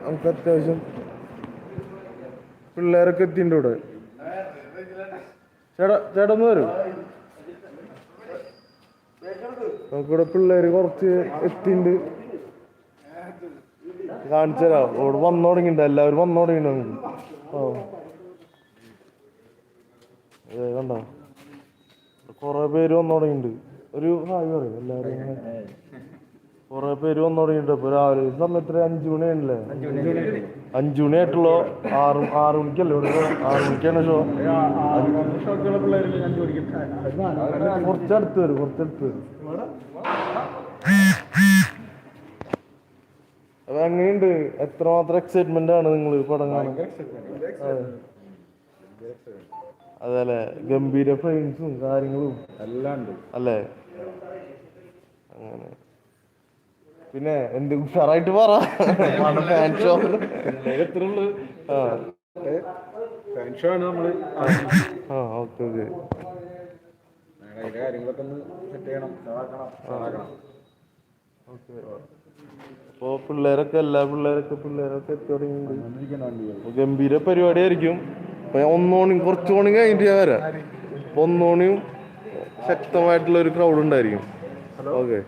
നമുക്ക് അത്യാവശ്യം പിള്ളേരൊക്കെ എത്തിന്റെ ഇവിടെ. ചേട്ടാ ചേട്ടാ വരും. നമുക്കിവിടെ പിള്ളേര് കുറച്ച് എത്തിണ്ട് കാണിച്ചു തരാം. ഇവിടെ വന്നു തുടങ്ങിണ്ട് എല്ലാവരും വന്നു തുടങ്ങിണ്ട് ആ കണ്ടോ? കൊറേ പേര് വന്നു തുടങ്ങിണ്ട് ഒരു ഹായ് പറയും എല്ലാവരും. കൊറേ പേര് വന്നു തുടങ്ങിണ്ട് ഇപ്പൊ രാവിലെ ഈ സമയത്ത് അഞ്ചു മണിയാണല്ലേ അഞ്ചു മണി ആയിട്ടുള്ളോ ആറ് ആറ് മണിക്കല്ലേ ഇവിടെ ആറ് മണിക്കാണ് ഷോ കുറച്ചടുത്ത് വരും കുറച്ചടുത്ത് വരും. അപ്പൊ എങ്ങനെയുണ്ട്? എത്രമാത്രം എക്സൈറ്റ്മെന്റ് ആണ് നിങ്ങൾ പടം കാണാൻ? അതെ. ഗംഭീര ഫ്രെയിംസും കാര്യങ്ങളും. എല്ലാം ഉണ്ട്. അല്ലേ? അങ്ങനെ. പിന്നെ എന്ത് ഉഷാറായിട്ട് പറ. ഫാൻ ഷോ ഫാൻ ഷോ ആണ് നമ്മൾ ആ ഓക്കെ ഓക്കെ. അതിന്റെ കാര്യങ്ങളൊക്കെ ഒന്ന് സെറ്റ് ചെയ്യണം പിള്ളേരൊക്കെ എല്ലാ പിള്ളേരൊക്കെ പിള്ളേരൊക്കെ എത്തി അപ്പൊ ഗംഭീര പരിപാടി ആയിരിക്കും ഞാൻ ഒന്നോണി കുറച്ച് മണി കഴിഞ്ഞിട്ട് ഞാൻ വരാം. ഒന്നോണിയും ശക്തമായിട്ടുള്ള ഒരു ക്രൗഡ് ഉണ്ടായിരിക്കും. ഓക്കെ.